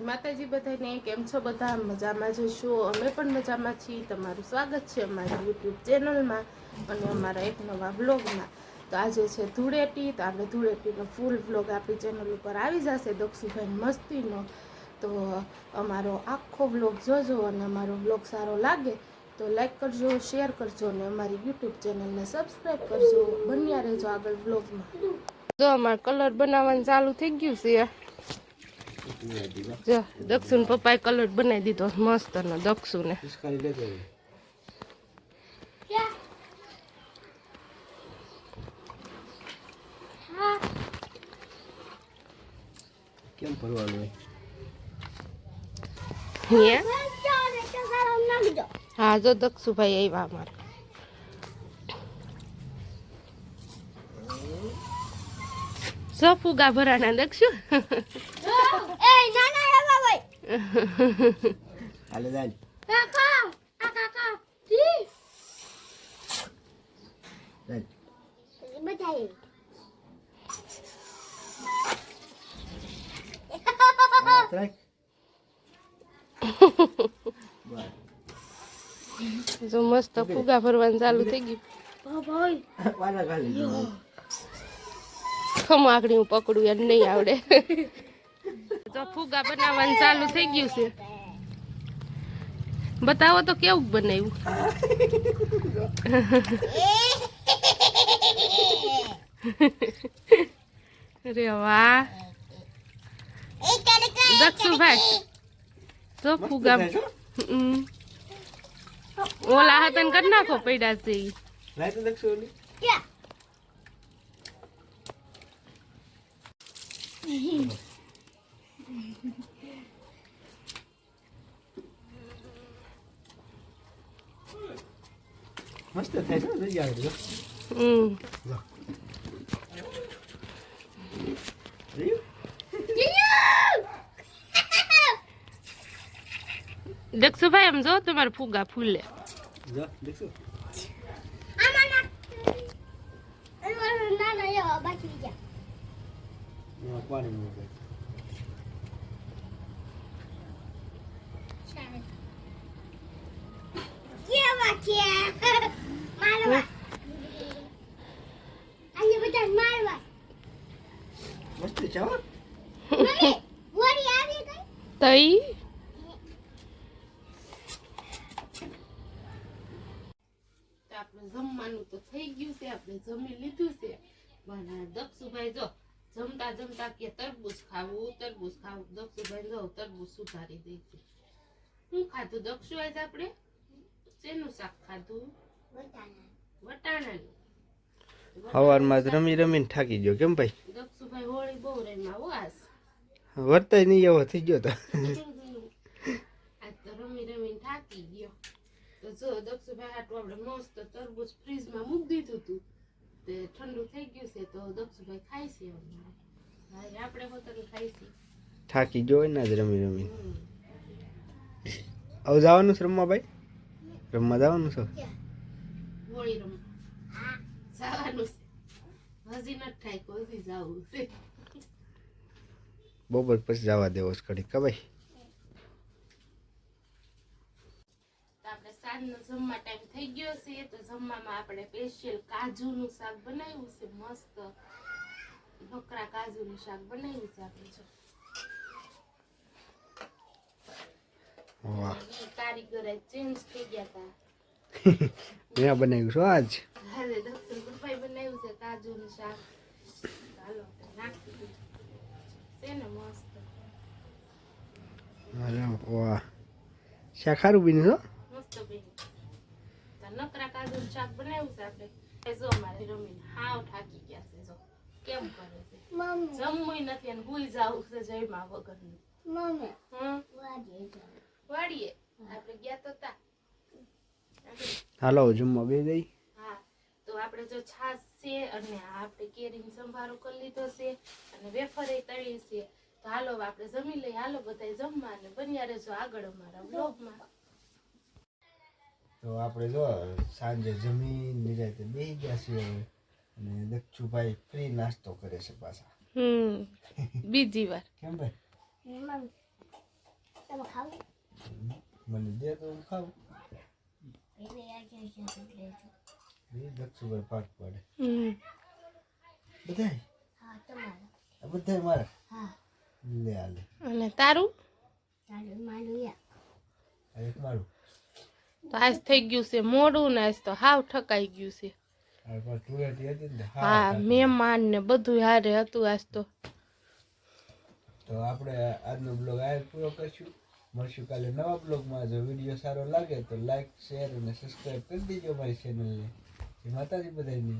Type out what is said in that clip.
માતાજી બધાને કેમ છો? બધા મજામાં જશો અમે પણ મજામાં છીએ. તમારું સ્વાગત છે અમારી યુટ્યુબ ચેનલમાં અને અમારા એક નવા બ્લોગમાં તો આજે છે ધૂળેટી. તો આપણે ધૂળેટીનો ફૂલ બ્લોગ આપણી ચેનલ ઉપર આવી જશે. દક્ષુભાઈ મસ્તીનો. તો અમારો આખો બ્લોગ જોજો અને અમારો બ્લોગ સારો લાગે તો લાઈક કરજો, શેર કરજો અને અમારી યુટ્યુબ ચેનલને સબસ્ક્રાઈબ કરજો. બન્યા રહેજો આગળ બ્લોગમાં જો અમારે કલર બનાવવાનું ચાલુ થઈ ગયું છે. જો દક્ષુન પપ્પાએ કલર બનાવી દીધો. મસ્ત નો દક્ષુને. કેમ ભરવાનું હોય? હે? હા જો દક્ષુભાઈ આવ્યા અમારે. જો ફુગા ભરાણા દક્ષુ હાલે જાય જાય હાથ રાખ. બસ. જો મસ્ત ફુગા ભરવાનું ચાલુ થઈ ગયું. ખમ આકડી હું પકડું એમ નહીં આવડે. તો ફુગા બનાવવાનું ચાલુ થઈ ગયું છે. બતાવો તો કેવું બનાવ્યું? અરે વાહ. દક્ષુભાઈ તો ફુગા. ઓલા હતા કરી નાખો પડ્યા છે ઈ. મસ્ત થાય છે ને જગ્યા આગળ હમ એમ જો તમારે ફુગા ફૂલે પાણી મૂકે. મસ્ત છે હો. તઈ? આપણે જમવાનું તો થઈ ગયું છે આપણે જમી લીધું છે. પણ દક્ષુભાઈ જો જમતા જમતા કે તરબૂચ ખાવું તરબૂચ ખાવું. દક્ષુભાઈ જો તરબૂચ સુધારી દે છે. શું ખાધું દક્ષુ આજ આપણે? શેનું શાક ખાધું? વટાણાનું. સવારમાં જ રમી રમીને થાકી ગયો. કેમ ભાઈ? દક્ષુભાઈ હોળી બહુ રમ્યા હો આજ. વર્તાય નહીં એવો થઈ ગયો તો. આજ તો રમી રમીને થાકી ગયો. તો જો દક્ષુભાઈ હાટું આપણે મસ્ત તરબૂચ ફ્રીજમાં મૂકી દીધું હતું તે ઠંડુ થઈ ગયું છે તો દક્ષુભાઈ ખાઈ છે. આપણે પોતાનું છે. થાકી ગયો ને જ રમી રમીને. હવે જવાનું છે રમવા ભાઈ? રમવા જવાનું છે? હોળી રમવા. જવાનું છે. હજી નથી થાય કે હજી જવું છે. બપોર પછી જવા દેવો છે ઘડી તો આપણે સાંજનો જમવા ટાઈમ થઈ ગયો છે તો જમવામાં આપણે સ્પેશિયલ કાજુનું શાક બનાવ્યું છે મસ્ત. બકરા કાજુનું શાક બનાવ્યું છે આપણે વાહ. કારીગર ચેન્જ થઈ ગયા મેં બનાવ્યું છું આજ? બનાવ્યું છે કાજુનું શાક. ચાલો નાખી દીધું મસ્ત. અરે વાહ. શાક સારું બીનું છો? મસ્ત બન્યું. નકરા કાજુનું શાક બનાવ્યું છે આપણે? એ જો અમારે રમીને હાવ થાકી ગયા છે જો. કેમ કરે છે? જમવું નથી અને હુઈ જાવું છે જયમાં વગરનું. હમ? વાડીએ આપણે ગયા તો તા. હાલો જમવા બે જઈ હા તો આપણે જો છાશ છે અને આપણે કેરીનો સંભારો કરી લીધો છે અને વેફરે તળી છે તો હાલો આપણે જમી લઈએ. હાલો બધાય જમવા અને બન્યા રહેજો આગળ અમારા બ્લોગમાં તો આપણે જો સાંજે જમી નિરાતે બેસી ગયા છીએ હવે. અને દક્ષુભાઈ ફ્રી નાસ્તો કરે છે પાછા. હમ બીજી વાર. કેમ ભાઈ? મને દે તો હું ખાઉં દક્ષુભાઈ પાક પડે બધાય આ બધાય મારા લે આ લે અને તારું? એક મારું તો આજ થઈ ગયું છે મોડું ને આજ તો હાવ ઠકાઈ ગયું છે. હા, મહેમાન ને બધું હારે હતું આજ તો. તો આપણે આજનો બ્લોગ આ પૂરો કરશું. મળશું કાલે નવા બ્લોગમાં. જો વીડિયો સારો લાગે તો લાઈક શેર અને સબસ્ક્રાઈબ કરી દેજો મારી ચેનલને માતાજી બધાને.